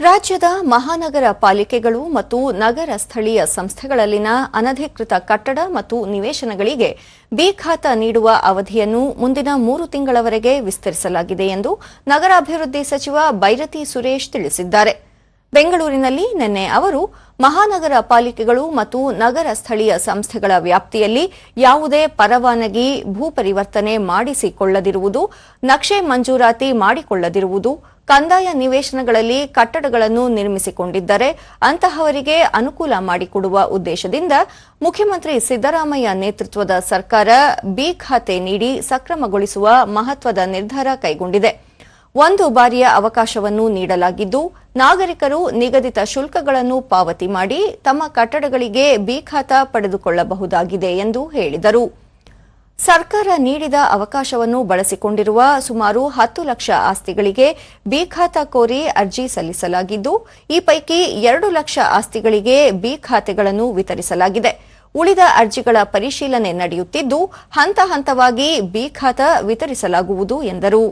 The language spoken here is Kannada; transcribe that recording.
ರಾಜ್ಯದ ಮಹಾನಗರ ಪಾಲಿಕೆಗಳು ಮತ್ತು ನಗರ ಸ್ಥಳೀಯ ಸಂಸ್ಥೆಗಳಲ್ಲಿನ ಅನಧಿಕೃತ ಕಟ್ಟಡ ಮತ್ತು ನಿವೇಶನಗಳಿಗೆ ಬಿ ಖಾತ ನೀಡುವ ಅವಧಿಯನ್ನು ಮುಂದಿನ ಮೂರು ತಿಂಗಳವರೆಗೆ ವಿಸ್ತರಿಸಲಾಗಿದೆ ಎಂದು ನಗರಾಭಿವೃದ್ಧಿ ಸಚಿವ ಬೈರತಿ ಸುರೇಶ್ ತಿಳಿಸಿದ್ದಾರೆ. ಬೆಂಗಳೂರಿನಲ್ಲಿ ನಿನ್ನೆ ಅವರು ಮಹಾನಗರ ಪಾಲಿಕೆಗಳು ಮತ್ತು ನಗರ ಸ್ಥಳೀಯ ಸಂಸ್ಥೆಗಳ ವ್ಯಾಪ್ತಿಯಲ್ಲಿ ಯಾವುದೇ ಪರವಾನಗಿ ಭೂ ಪರಿವರ್ತನೆ ಮಾಡಿಸಿಕೊಳ್ಳದಿರುವುದು, ನಕ್ಷೆ ಮಂಜೂರಾತಿ ಮಾಡಿಕೊಳ್ಳದಿರುವುದು, ಕಂದಾಯ ನಿವೇಶನಗಳಲ್ಲಿ ಕಟ್ಟಡಗಳನ್ನು ನಿರ್ಮಿಸಿಕೊಂಡಿದ್ದರೆ ಅಂತಹವರಿಗೆ ಅನುಕೂಲ ಮಾಡಿಕೊಡುವ ಉದ್ದೇಶದಿಂದ ಮುಖ್ಯಮಂತ್ರಿ ಸಿದ್ದರಾಮಯ್ಯ ನೇತೃತ್ವದ ಸರ್ಕಾರ ಬಿ ಖಾತೆ ನೀಡಿ ಸಕ್ರಮಗೊಳಿಸುವ ಮಹತ್ವದ ನಿರ್ಧಾರ ಕೈಗೊಂಡಿದೆ. ಒಂದು ಬಾರಿಯ ಅವಕಾಶವನ್ನು ನೀಡಲಾಗಿದ್ದು ನಾಗರಿಕರು ನಿಗದಿತ ಶುಲ್ಕಗಳನ್ನು ಪಾವತಿ ಮಾಡಿ ತಮ್ಮ ಕಟ್ಟಡಗಳಿಗೆ ಬಿ ಖಾತಾ ಪಡೆದುಕೊಳ್ಳಬಹುದಾಗಿದೆ ಎಂದು ಹೇಳಿದರು. ಸರ್ಕಾರ ನೀಡಿದ ಅವಕಾಶವನ್ನು ಬಳಸಿಕೊಂಡಿರುವ ಸುಮಾರು ಹತ್ತು ಲಕ್ಷ ಆಸ್ತಿಗಳಿಗೆ ಬಿ ಖಾತಾ ಕೋರಿ ಅರ್ಜಿ ಸಲ್ಲಿಸಲಾಗಿದ್ದು, ಈ ಪೈಕಿ ಎರಡು ಲಕ್ಷ ಆಸ್ತಿಗಳಿಗೆ ಬಿ ಖಾತೆಗಳನ್ನು ವಿತರಿಸಲಾಗಿದೆ. ಉಳಿದ ಅರ್ಜಿಗಳ ಪರಿಶೀಲನೆ ನಡೆಯುತ್ತಿದ್ದು, ಹಂತ ಹಂತವಾಗಿ ಬಿ ಖಾತಾ ವಿತರಿಸಲಾಗುವುದು ಎಂದರು.